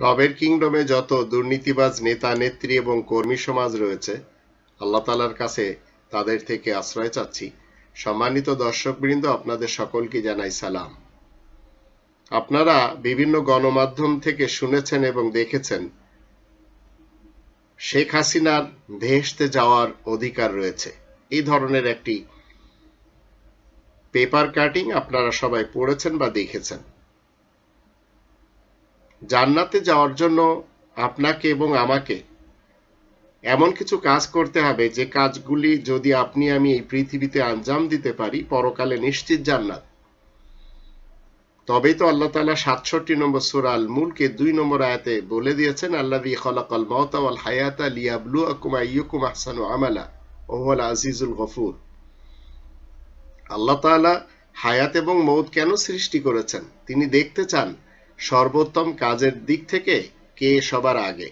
রবের কিংডমে যত দুর্নীতিবাজ নেতা, নেত্রী এবং কর্মী সমাজ রয়েছে, আল্লাহ তালার কাছে তাদের থেকে আশ্রয় চাচ্ছি। সম্মানিত দর্শকবৃন্দ, আপনাদের সকলকে জানাই সালাম। আপনারা বিভিন্ন গণমাধ্যম থেকে শুনেছেন এবং দেখেছেন, শেখ হাসিনার ভেস্তে যাওয়ার অধিকার রয়েছে। এই ধরনের একটি পেপার কাটিং আপনারা সবাই পড়েছেন বা দেখেছেন। জান্নাতে যাওয়ার জন্য আপনাকে এবং আমাকে এমন কিছু কাজ করতে হবে, যে কাজগুলি যদি আপনি আমি এই পৃথিবীতে আঞ্জাম দিতে পারি, পরকালে নিশ্চিত জান্নাত। তবেই তো আল্লাহ তালা সাতষট্টি নম্বর সুরা আল মুলকে দুই নম্বর আয়াতে বলে দিয়েছেন আল্লাহ খলাকাল মাওতা ওয়াল হায়াতা লিয়াবলু আকুম আইয়ুকুম আহসানু আমালা ওহল আজিজুল গফুর। আল্লাহ তাআলা হায়াত এবং মৌত কেন সৃষ্টি করেছেন? তিনি দেখতে চান সর্বোত্তম কাজের দিক থেকে কে সবার আগে?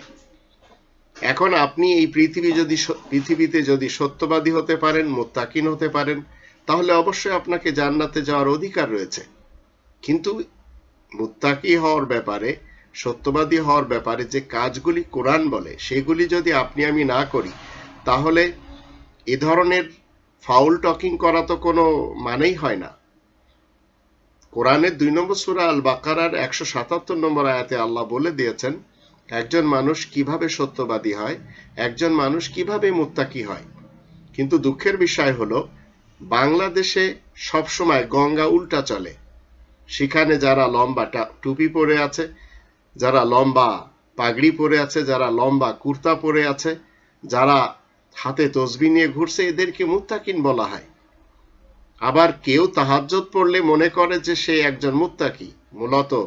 এখন আপনি এই পৃথিবী যদি পৃথিবীতে যদি সত্যবাদী হতে পারেন, মোত্তাকিন হতে পারেন, তাহলে অবশ্যই আপনাকে জান্নাতে যাওয়ার অধিকার রয়েছে। কিন্তু মুত্তাকি হওয়ার ব্যাপারে, সত্যবাদী হওয়ার ব্যাপারে যে কাজগুলি কোরআন বলে, সেগুলি যদি আপনি আমি না করি, তাহলে এ ধরনের ফাউল টকিং করা তো কোনো মানেই হয় না। কোরআনের দুই নম্বর সূরা আল বাকারার একশো সাতাত্তর নম্বর আয়াতে আল্লাহ বলে দিয়েছেন, একজন মানুষ কীভাবে সত্যবাদী হয়, একজন মানুষ কীভাবে মুত্তাকি হয়? কিন্তু দুঃখের বিষয় হলো, বাংলাদেশে সবসময় গঙ্গা উল্টা চলে। সেখানে যারা লম্বা টুপি পরে আছে, যারা লম্বা পাগড়ি পরে আছে, যারা লম্বা কুর্তা পরে আছে, যারা হাতে তসবি নিয়ে ঘুরছে, এদেরকে মুত্তাকিন বলা হয়। আবার কেউ তাহাজ্জত পড়লে মনে করে যে সে একজন মুত্তাকি। মূলত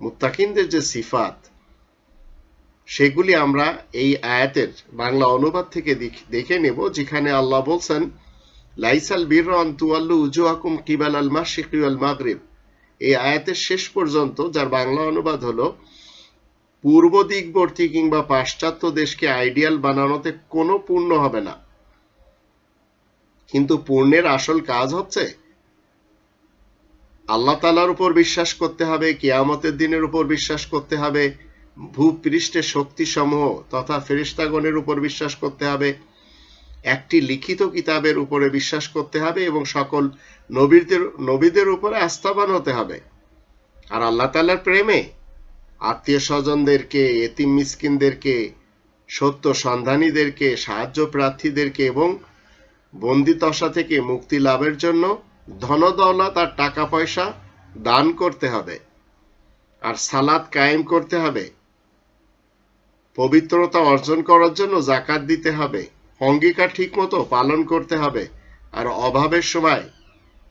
মুত্তাকিনদের যে সিফাত, সেগুলি আমরা এই আয়াতের বাংলা অনুবাদ থেকে দেখ- নেব, যেখানে আল্লাহ বলছেন, লাইসাল বীরন তুয়াল্লু উজুয়াকুম কিবাল আল মাশরিকি ওয়াল মাগরিব। এই আয়াতের শেষ পর্যন্ত, যার বাংলা অনুবাদ হলো, পূর্ব দিকবর্তী কিংবা পাশ্চাত্য দেশকে আইডিয়াল বানানোতে কোনো পূর্ণ হবে না। কিন্তু পূর্ণের আসল কাজ হচ্ছে আল্লাহ তালার উপর বিশ্বাস করতে হবে, কিয়ামতের দিনের উপর বিশ্বাস করতে হবে, ভূপৃষ্ঠের শক্তিসমূহ তথা ফেরিস্তাগণের উপর বিশ্বাস করতে হবে, একটি লিখিত কিতাবের উপরে বিশ্বাস করতে হবে এবং সকল নবীদের নবীদের উপরে আস্থাবান হতে হবে। আর আল্লাহ তালার প্রেমে আত্মীয় স্বজনদেরকে, এতিম মিসকিনদেরকে, সত্য সন্ধানীদেরকে, সাহায্য প্রার্থীদেরকে এবং বন্দিদশা থেকে মুক্তি লাভের জন্য ধনদৌলত আর টাকা পয়সা দান করতে হবে আর সালাদ কায়েম করতে হবে। পবিত্রতা অর্জন করার জন্য জাকাত দিতে হবে, অঙ্গীকার ঠিকমতো পালন করতে হবে আর অভাবের সময়,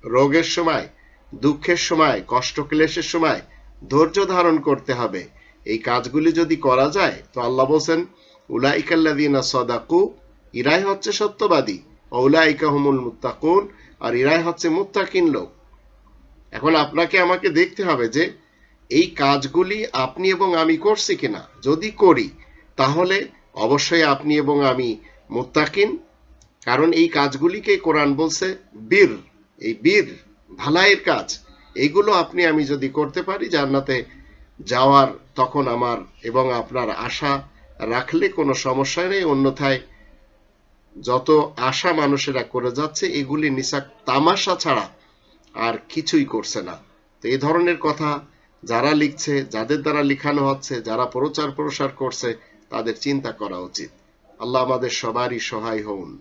রোগের সময়, দুঃখের সময় কষ্ট ক্লেশের সময় ধৈর্য ধারণ করতে হবে। এই কাজগুলি যদি করা যায়, তো আল্লাহ বলছেন উলাইকাল্লাদিনা সদাকু, ইরাই হচ্ছে সত্যবাদী। উলাইকা হুমুল মুত্তাকুন, আর ইরাই হচ্ছে মুত্তাকিন লোক। এখন আপনাকে আমাকে দেখতে হবে যে, এই কাজগুলি আপনি এবং আমি করছি কিনা। যদি করি, তাহলে অবশ্যই আপনি এবং আমি মুত্তাকিন, কারণ এই কাজগুলিকে কোরআন বলছে বীর। এই বীর, ভালাইয়ের কাজ এইগুলো আপনি, আমি যদি করতে পারি জান্নাতে যাওয়ার তখন আমার এবং আপনার আশা রাখলে কোনো সমস্যা নেই, অন্যথায় যত আশা মানুষেরা করে যাচ্ছে, এগুলি নিসাক তামাশা ছাড়া আর কিছুই করছে না। তো এই ধরনের কথা যারা লিখছে, যাদের দ্বারা লিখানো হচ্ছে, যারা প্রচার প্রসার করছে, তাদের চিন্তা করা উচিত। আল্লাহ আমাদের সবারই সহায় হন